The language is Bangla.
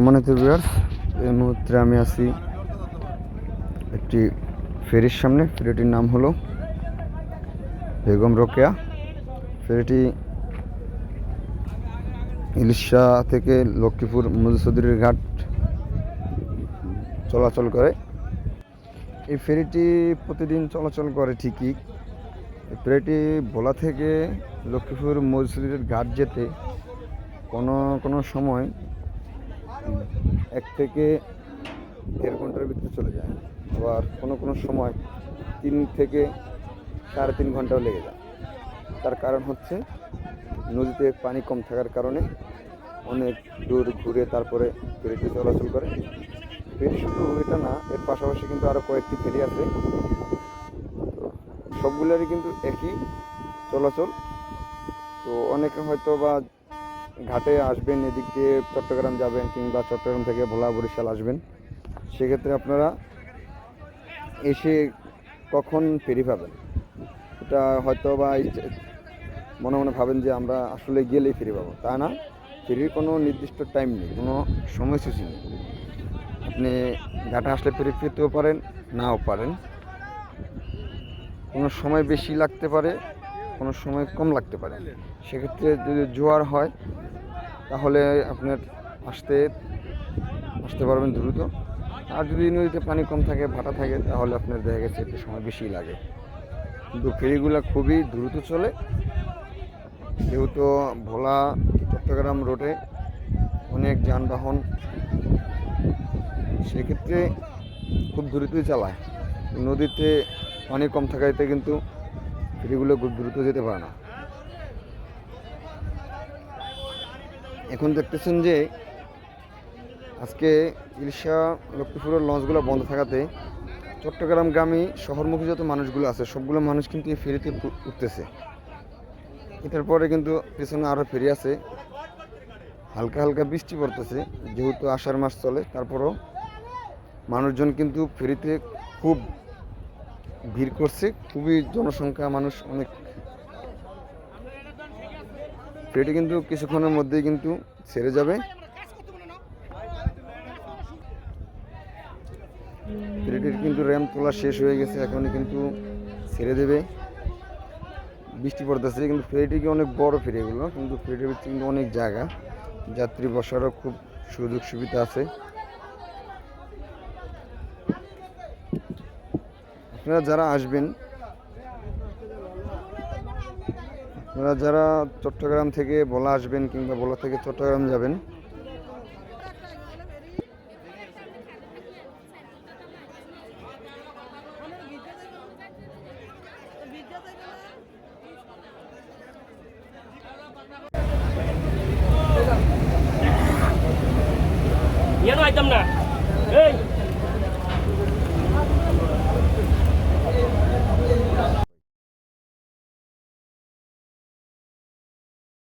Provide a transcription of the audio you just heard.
সম্মানিত ভিউয়ার্স এই মুহূর্তে আমি আছি একটি ফেরির সামনে। ফেরিটির নাম হলো বেগম রোকেয়া। ফেরিটি ইলিশা থেকে লক্ষ্মীপুর মধুসুদরির ঘাট চলাচল করে। এই ফেরিটি প্রতিদিন চলাচল করে ঠিকই। ফেরিটি ভোলা থেকে লক্ষ্মীপুর মধুসুদরির ঘাট যেতে কোনো কোনো সময় এক থেকে দেড় ঘণ্টার ভিতরে চলে যায়। আবার কোনো কোনো সময় তিন থেকে সাড়ে তিন ঘন্টাও লেগে যায়। তার কারণ হচ্ছে নদীতে পানি কম থাকার কারণে অনেক দূর ঘুরে তারপরে ফেরিটি চলাচল করে। ফেরি শুধু এটা না, এর পাশাপাশি কিন্তু আরও কয়েকটি ফেরি আছে। সবগুলোরই কিন্তু একই চলাচল। তো অনেকে হয়তো বা ঘাটে আসবেন, এদিক দিয়ে চট্টগ্রাম যাবেন কিংবা চট্টগ্রাম থেকে ভোলা বরিশাল আসবেন, সেক্ষেত্রে আপনারা এসে কখন ফেরি পাবেন? এটা হয়তো বা মনে মনে ভাবেন যে আমরা আসলে গেলেই ফিরে পাবো, তা না। ফেরির কোনো নির্দিষ্ট টাইম নেই, কোনো সময়সূচি নেই। আপনি ঘাটে আসলে ফেরি ফিরতেও পারেন, নাও পারেন। কোনো সময় বেশি লাগতে পারে, কোনো সময় কম লাগতে পারে। সেক্ষেত্রে যদি জোয়ার হয় তাহলে আপনার আসতে আসতে পারবেন দ্রুত। আর যদি নদীতে পানি কম থাকে, ভাটা থাকে, তাহলে আপনার দেখা গেছে একটু সময় বেশি লাগে। কিন্তু ফেরিগুলো খুবই দ্রুত চলে। যেহেতু ভোলা, চট্টগ্রাম রোডে অনেক যানবাহন, সেক্ষেত্রে খুব দ্রুতই চালায়। নদীতে পানি কম থাকাতে কিন্তু ফেরিগুলো খুব দ্রুত যেতে পারে না। এখন দেখতেছেন যে আজকে ইলিশা, লক্ষ্মীপুরের লঞ্চগুলো বন্ধ থাকাতে চট্টগ্রামগামী শহরমুখী যত মানুষগুলো আছে, সবগুলো মানুষ কিন্তু এই ফেরিতে উঠ- উঠতেছে। এটার পরে কিন্তু পেছনে আরও ফেরি আছে। হালকা হালকা বৃষ্টি পড়তেছে, যেহেতু আষাঢ় মাস চলে, তারপরও মানুষজন কিন্তু ফেরিতে খুব ভিড় করছে, খুবই জনসংখ্যা মানুষ অনেক ফেরিটি কিন্তু কিছুক্ষণের মধ্যেই কিন্তু ছেড়ে যাবে। ফেরিটির কিন্তু র্যাম তোলা শেষ হয়ে গেছে এখন কিন্তু ছেড়ে দেবে। বৃষ্টি পড়তেছে, কিন্তু ফেরিটি কি অনেক বড় ফেরি এগুলো, কিন্তু ফেরিটির ভিতরে কিন্তু অনেক জায়গা। যাত্রী বসারও খুব সুযোগ সুবিধা আছে। আপনারা যারা আসবেন আপনারা যারা চট্টগ্রাম থেকে বলা আসবেন কিংবা বলা থেকে চট্টগ্রাম যাবেন